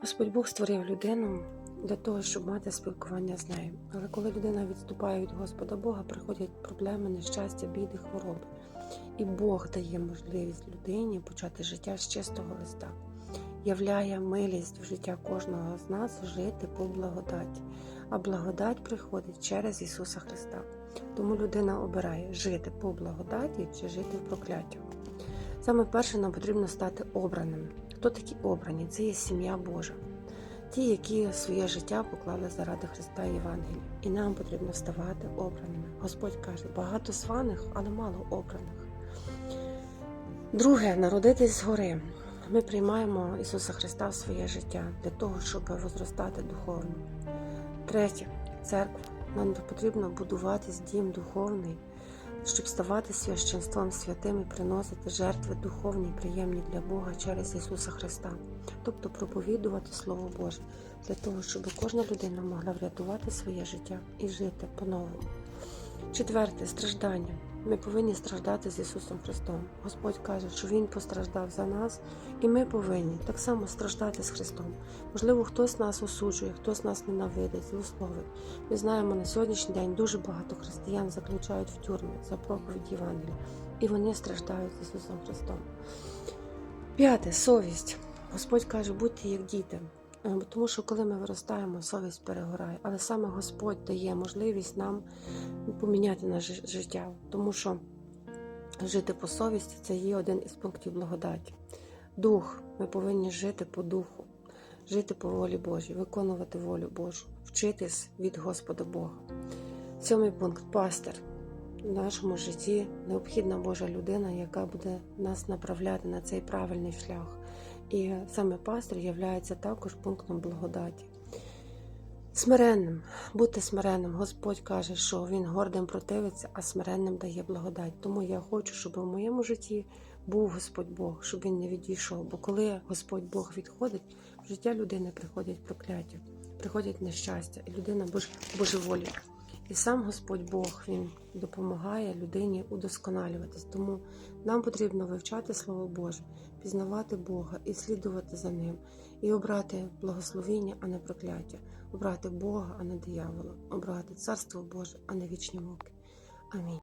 Господь Бог створив людину для того, щоб мати спілкування з нею. Але коли людина відступає від Господа Бога, приходять проблеми, нещастя, біди, хвороби. І Бог дає можливість людині почати життя з чистого листа, являє милість в життя кожного з нас жити по благодаті. А благодать приходить через Ісуса Христа. Тому людина обирає жити по благодаті чи жити в прокляттю. Саме перше нам потрібно стати обраним. Хто такі обрані? Це є сім'я Божа. Ті, які своє життя поклали заради Христа і Євангелія. І нам потрібно ставати обраними. Господь каже, багато сваних, але мало обраних. Друге, народитись згори. Ми приймаємо Ісуса Христа в своє життя для того, щоб возростати духовно. Третє, церква. Нам потрібно будуватись дім духовний, щоб ставати священством святим і приносити жертви духовні, приємні для Бога через Ісуса Христа, тобто проповідувати Слово Боже для того, щоб кожна людина могла врятувати своє життя і жити по-новому. Четверте страждання. Ми повинні страждати з Ісусом Христом. Господь каже, що Він постраждав за нас, і ми повинні так само страждати з Христом. Можливо, хтось нас осуджує, хтось нас ненавидить, злословить. Ми знаємо, на сьогоднішній день дуже багато християн заключають в тюрми за проповідь Євангелія, і вони страждають з Ісусом Христом. П'яте совість. Господь каже, будьте як діти. Е, Тому що коли ми виростаємо, совість перегорає. Але саме Господь дає можливість нам поміняти наше життя, тому що жити по совісті це є один із пунктів благодаті. Дух, ми повинні жити по духу, жити по волі Божій, виконувати волю Божу, вчитись від Господа Бога. Сьомий пункт пастир. В нашому житті необхідна Божа людина, яка буде нас направляти на цей правильний шлях. І саме пастир є також пунктом благодаті. Смиренним, бути смиренним. Господь каже, що Він гордим противиться, а смиренним дає благодать. Тому я хочу, щоб у моєму житті був Господь Бог, щоб він не відійшов. Бо коли Господь Бог відходить, в життя людини приходять прокляття, приходять нещастя, і людина божеволіє. І сам Господь Бог Він допомагає людині удосконалюватись. Тому нам потрібно вивчати Слово Боже, пізнавати Бога і слідувати за ним, і обрати благословіння, а не прокляття, обрати Бога, а не диявола, обрати Царство Боже, а не вічні муки. Амінь.